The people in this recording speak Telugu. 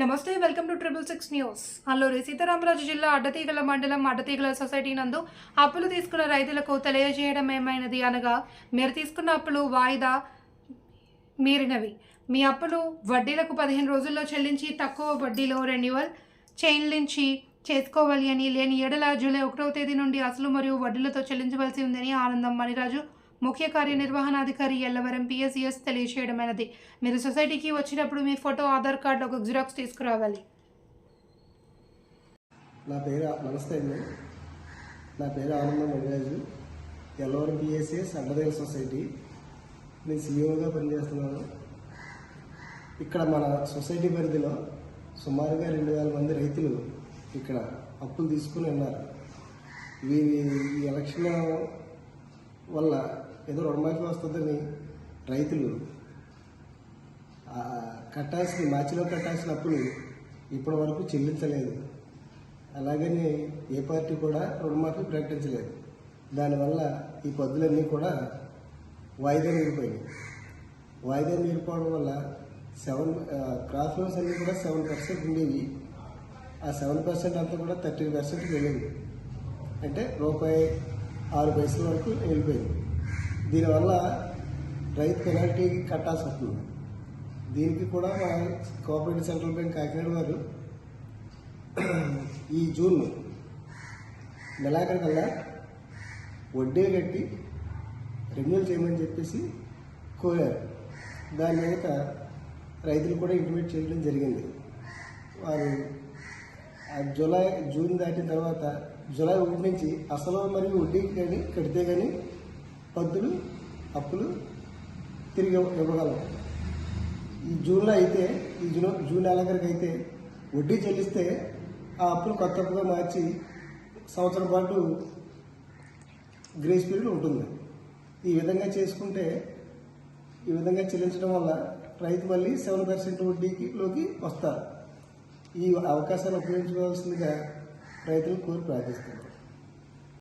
నమస్తే welcome to triple six news. Alluri Sitaramaraju జిల్లా అడ్డతీగల మండలం అడ్డతీగల సొసైటీ నందు అప్పులు తీసుకున్న రైతులకు తెలియజేయడం ఏమైనది అనగా మీరు తీసుకున్న అప్పులు వాయిదా మీరినవి. మీ అప్పులు వడ్డీలకు పదిహేను రోజుల్లో చెల్లించి తక్కువ వడ్డీలో రెన్యువల్ చెల్లించి చేసుకోవాలి అని లేని ఏడల జూలై ఒకటవ తేదీ నుండి అసలు మరియు వడ్డీలతో చెల్లించవలసి ఉందని ఆనందం మణిరాజు ముఖ్య కార్యనిర్వహణాధికారి ఎల్లవరం పిఎస్సిఎస్ తెలియజేయడమైనది మీరు సొసైటీకి వచ్చినప్పుడు మీ ఫోటో ఆధార్ కార్డు ఒక జిరాక్స్ తీసుకురావాలి. నా పేరు నమస్తే అండి. నా పేరు ఆనందం మల్లిరాజు ఎల్లవరం పిఎస్ఎస్ అడ్డదేవ సొసైటీ. నేను సీఈఓగా పనిచేస్తున్నాను. ఇక్కడ మన సొసైటీ పరిధిలో సుమారుగా రెండు వేల మంది రైతులు ఇక్కడ అప్పులు తీసుకుని ఉన్నారు. వీరి ఈ ఎలక్షన్ వల్ల ఏదో రుణమాఫీ వస్తుందని రైతులు ఆ, కట్టాల్సిన మార్చిలో కట్టాల్సిన అప్పులు ఇప్పటి వరకు చెల్లించలేదు. అలాగని ఏ పార్టీ కూడా రుణమాఫీ ప్రకటించలేదు. దానివల్ల ఈ పద్దులన్నీ కూడా వాయిదా మీరిపోయినాయి వాయిదా మీరిపోవడం వల్ల సెవెన్ క్రాస్ లోన్స్ అన్నీ కూడా సెవెన్ పర్సెంట్ ఉండేవి. ఆ సెవెన్ పర్సెంట్ అంతా కూడా థర్టీ పర్సెంట్ వెళ్ళింది. అంటే రూపాయి ఆరు పైసల వరకు వెళ్ళిపోయింది. దీనివల్ల రైతు పెనాల్టీ కట్టాల్సి వస్తుంది. దీనికి కూడా మా కోఆపరేటివ్ సెంట్రల్ బ్యాంక్ కాకినాడ వారు ఈ జూన్ నెలాఖరి కల్లా వడ్డీ కట్టి రెన్యూల్ చేయమని చెప్పేసి కోరారు. దాని మీద రైతులు కూడా ఇంటిమేట్ చేయడం జరిగింది. వారు ఆ జూలై జూన్ దాటిన తర్వాత జూలై ఒకటి నుంచి అసలు మరియు వడ్డీకి కానీ కడితే కానీ పద్దులు అప్పులు తిరిగి ఇవ్వగలం. ఈ జూన్లో అయితే ఈ జూన్ జూన్ నెలాఖరికి అయితే వడ్డీ చెల్లిస్తే ఆ అప్పులు కొత్త అప్పుగా మార్చి సంవత్సరం పాటు గ్రేస్ పీరియడ్ ఉంటుంది. ఈ విధంగా చేసుకుంటే ఈ విధంగా చెల్లించడం వల్ల రైతు మళ్ళీ సెవెన్ పర్సెంట్ వడ్డీకి లోకి వస్తారు. ఈ అవకాశాన్ని ఉపయోగించుకోవాల్సిందిగా రైతులు కోరి ప్రార్థిస్తున్నారు.